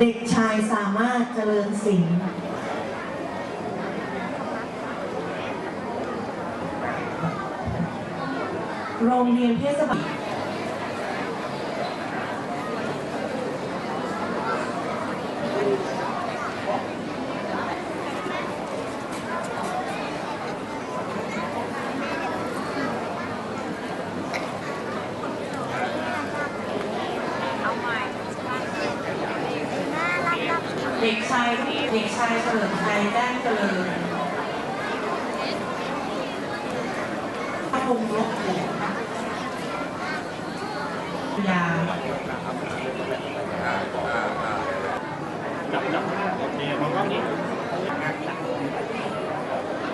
เด็กชายสามารถเจริญสิงโรงเรียนเทศบาล เด็กชายที่เด็กชายเฉลิมชัยแจ้งเจริญพระพงศ์ลบหลวงยาจับจับข้างหน้าโอเคมองกล้องนี้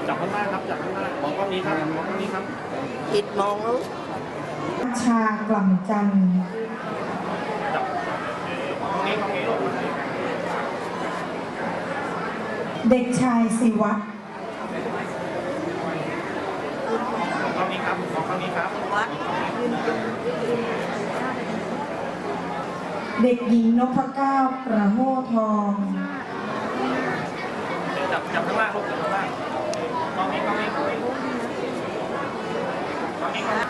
จับข้างหน้าครับจับข้างหน้ามองกล้องนี้ครับมองกล้องนี้ครับ ผิดมองแล้วชากล่ำจันทร์ จับกล้องนี้กล้องนี้ลูก เด็กชายศิวัตรมองกล้งนี้ครับมองกล้องนี้ครับวัดเด็กหญิงนพเก้ากระโหทองจับจับข้างล่างลูกจับข้างล่างกล้องนี้กล้องนี้กล้องนี้กล้องนี้ครับ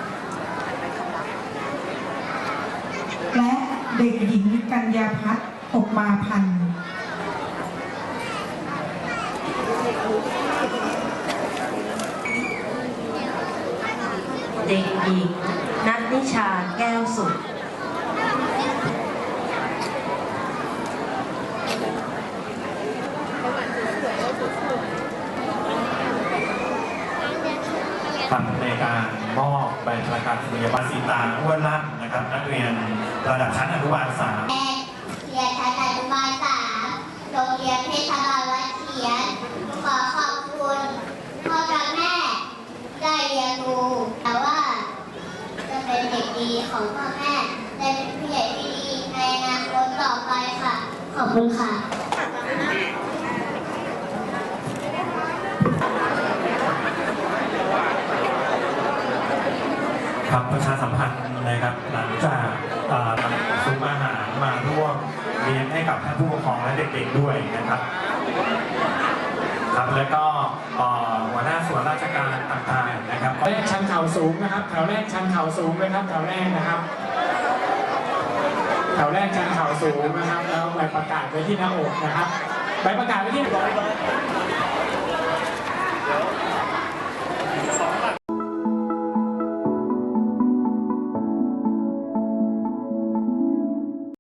และเด็กหญิงกัญญาพัฒน์อบมาพันธ์ เด็กหญิงนัทนิชาแก้วสุขครับในการมอบใบประกาศนียบัตรสีตาอ้วนล่ำนะครับ นักเรียนระดับชั้นอนุบาลสามเรียนชั้นอนุบาลสามโรงเรียนเทศบาลวัดเขียน ขอขอบคุณพ่อกับแม่ ได้เรียนรู้แต่ว่า จะเป็นเด็กดี ของพ่อแม่ และเป็นผู้ใหญ่ที่ดีในอนาคตต่อไปค่ะ ขอบคุณค่ะครับประชาสัมพันธ์นะครับหลังจากซุ้มอาหารมาร่วมเลี้ยงให้กับท่านผู้ปกครองและเด็กๆด้วยนะครับ ครับแล้วก็ สูงนะครับ แถวแรกชันเข่าสูงเลยครับ แถวแรกนะครับ แถวแรกชันเข่าสูงนะครับ แล้วใบประกาศไว้ที่หน้าอกนะครับใบประกาศไว้ที่หน้าอก